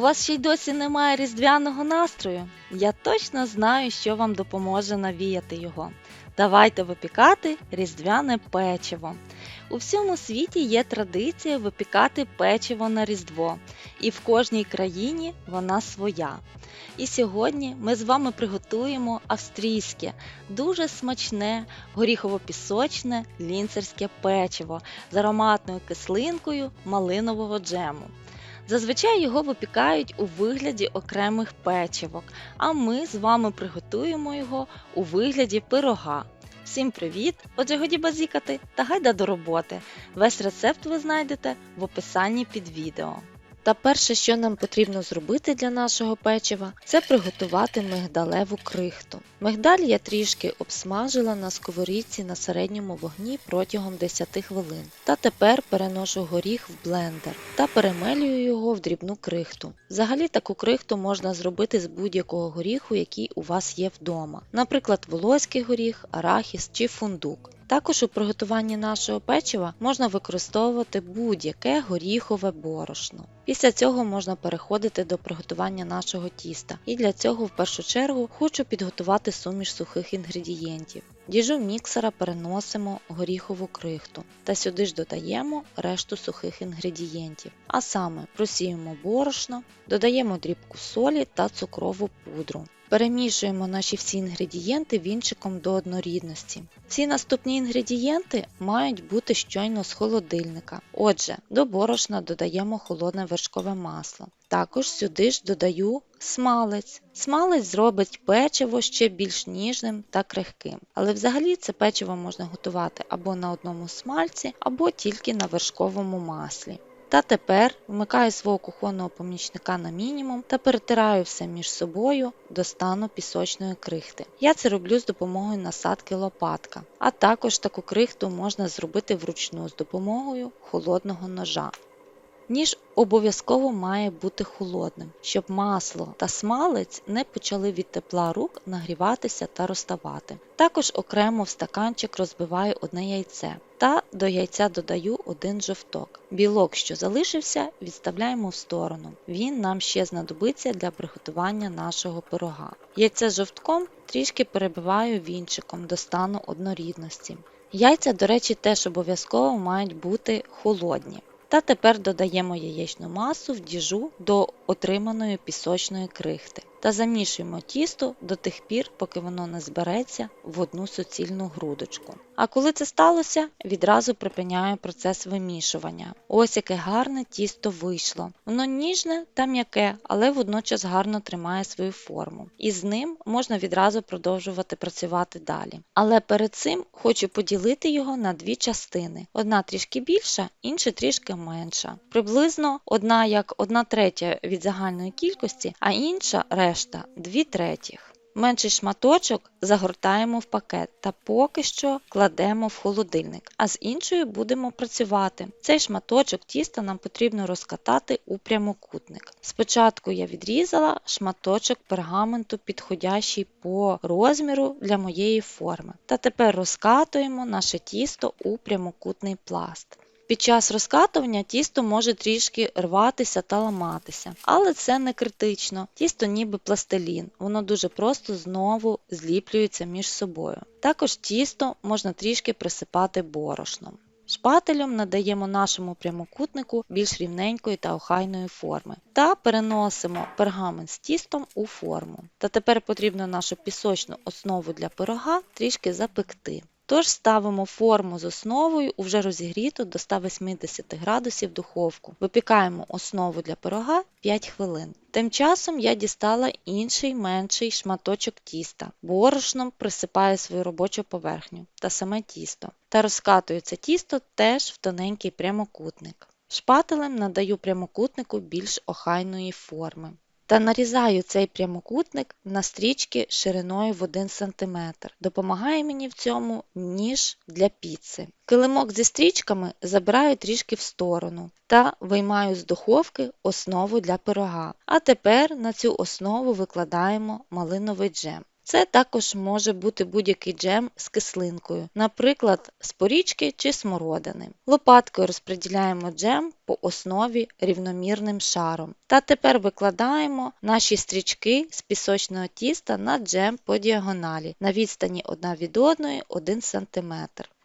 вас ще й досі немає різдвяного настрою? Я точно знаю, що вам допоможе навіяти його. Давайте випікати різдвяне печиво. У всьому світі є традиція випікати печиво на Різдво, і в кожній країні вона своя. І сьогодні ми з вами приготуємо австрійське, дуже смачне горіхово-пісочне лінцерське печиво з ароматною кислинкою малинового джему. Зазвичай його випікають у вигляді окремих печивок, а ми з вами приготуємо його у вигляді пирога. Всім привіт! Отже, годі базікати та гайда до роботи. Весь рецепт ви знайдете в описанні під відео. Та перше, що нам потрібно зробити для нашого печива, це приготувати мигдалеву крихту. Мигдаль я трішки обсмажила на сковорідці на середньому вогні протягом 10 хвилин. Та тепер переношу горіх в блендер та перемелюю його в дрібну крихту. Взагалі таку крихту можна зробити з будь-якого горіху, який у вас є вдома, наприклад, волоський горіх, арахіс чи фундук. Також у приготуванні нашого печива можна використовувати будь-яке горіхове борошно. Після цього можна переходити до приготування нашого тіста. І для цього в першу чергу хочу підготувати суміш сухих інгредієнтів. Діжу міксера переносимо горіхову крихту та сюди ж додаємо решту сухих інгредієнтів. А саме просіємо борошно, додаємо дрібку солі та цукрову пудру. Перемішуємо наші всі інгредієнти вінчиком до однорідності. Всі наступні інгредієнти мають бути щойно з холодильника. Отже, до борошна додаємо холодне вершкове масло. Також сюди ж додаю смалець. Смалець зробить печиво ще більш ніжним та крихким. Але взагалі це печиво можна готувати або на одному смальці, або тільки на вершковому маслі. Та тепер вмикаю свого кухонного помічника на мінімум та перетираю все між собою до стану пісочної крихти. Я це роблю з допомогою насадки лопатка, а також таку крихту можна зробити вручну з допомогою холодного ножа. Ніж обов'язково має бути холодним, щоб масло та смалець не почали від тепла рук нагріватися та розставати. Також окремо в стаканчик розбиваю одне яйце та до яйця додаю один жовток. Білок, що залишився, відставляємо в сторону. Він нам ще знадобиться для приготування нашого пирога. Яйце з жовтком трішки перебиваю вінчиком до стану однорідності. Яйця, до речі, теж обов'язково мають бути холодні. Та тепер додаємо яєчну масу в діжу до отриманої пісочної крихти та замішуємо тісто до тих пір, поки воно не збереться в одну суцільну грудочку. А коли це сталося, відразу припиняю процес вимішування. Ось яке гарне тісто вийшло. Воно ніжне та м'яке, але водночас гарно тримає свою форму. І з ним можна відразу продовжувати працювати далі. Але перед цим хочу поділити його на дві частини: одна трішки більша, інша трішки менша. Приблизно одна як одна третя від загальної кількості, а інша решта дві третіх. Менший шматочок загортаємо в пакет та поки що кладемо в холодильник, а з іншою будемо працювати. Цей шматочок тіста нам потрібно розкатати у прямокутник. Спочатку я відрізала шматочок пергаменту, підходящий по розміру для моєї форми. Та тепер розкатуємо наше тісто у прямокутний пласт. Під час розкатування тісто може трішки рватися та ламатися, але це не критично. Тісто ніби пластилін, воно дуже просто знову зліплюється між собою. Також тісто можна трішки присипати борошном. Шпателем надаємо нашому прямокутнику більш рівненької та охайної форми та переносимо пергамент з тістом у форму. Та тепер потрібно нашу пісочну основу для пирога трішки запекти. Тож ставимо форму з основою у вже розігріту до 180 градусів духовку. Випікаємо основу для пирога 5 хвилин. Тим часом я дістала інший менший шматочок тіста. Борошном присипаю свою робочу поверхню та саме тісто. Та розкатую це тісто теж в тоненький прямокутник. Шпателем надаю прямокутнику більш охайної форми. Та нарізаю цей прямокутник на стрічки шириною в 1 см. Допомагає мені в цьому ніж для піци. Килимок зі стрічками забираю трішки в сторону та виймаю з духовки основу для пирога. А тепер на цю основу викладаємо малиновий джем. Це також може бути будь-який джем з кислинкою, наприклад, з порічки чи смородини. Лопаткою розподіляємо джем по основі рівномірним шаром. Та тепер викладаємо наші стрічки з пісочного тіста на джем по діагоналі на відстані одна від одної 1 см.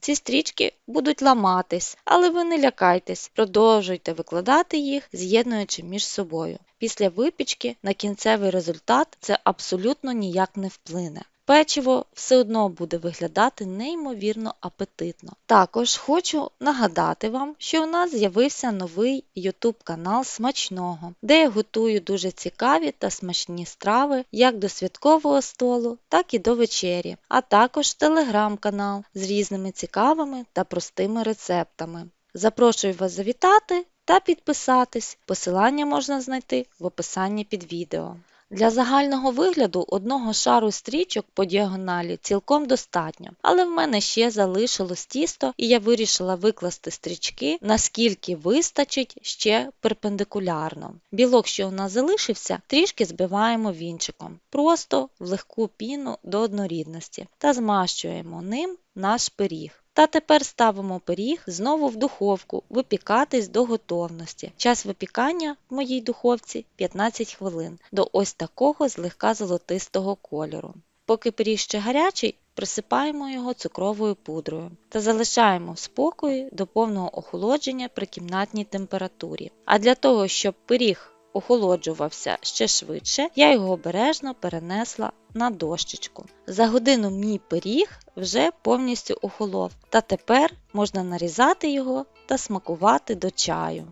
Ці стрічки будуть ламатись, але ви не лякайтесь, продовжуйте викладати їх, з'єднуючи між собою. Після випічки на кінцевий результат це абсолютно ніяк не вплине. Печиво все одно буде виглядати неймовірно апетитно. Також хочу нагадати вам, що у нас з'явився новий YouTube канал Смачного, де я готую дуже цікаві та смачні страви як до святкового столу, так і до вечері, а також телеграм-канал з різними цікавими та простими рецептами. Запрошую вас завітати та підписатись. Посилання можна знайти в описанні під відео. Для загального вигляду одного шару стрічок по діагоналі цілком достатньо, але в мене ще залишилось тісто, і я вирішила викласти стрічки, наскільки вистачить ще перпендикулярно. Білок, що у нас залишився, трішки збиваємо вінчиком, просто в легку піну до однорідності та змащуємо ним наш пиріг. Та тепер ставимо пиріг знову в духовку випікатись до готовності. Час випікання в моїй духовці 15 хвилин до ось такого злегка золотистого кольору. Поки пиріг ще гарячий, присипаємо його цукровою пудрою та залишаємо в спокої до повного охолодження при кімнатній температурі. А для того, щоб пиріг охолоджувався ще швидше, я його обережно перенесла на дощечку. За годину мій пиріг вже повністю охолов, та тепер можна нарізати його та смакувати до чаю.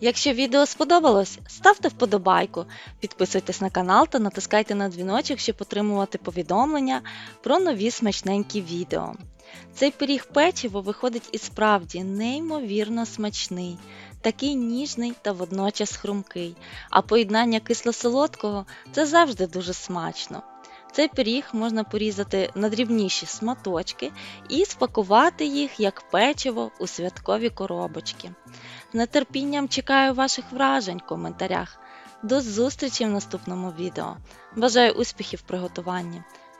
Якщо відео сподобалось, ставте вподобайку, підписуйтесь на канал та натискайте на дзвіночок, щоб отримувати повідомлення про нові смачненькі відео. Цей пиріг печиво виходить і справді неймовірно смачний, такий ніжний та водночас хрумкий, а поєднання кисло-солодкого це завжди дуже смачно. Цей пиріг можна порізати на дрібніші сматочки і спакувати їх як печиво у святкові коробочки. З нетерпінням чекаю ваших вражень в коментарях. До зустрічі в наступному відео. Бажаю успіхів в приготуванні.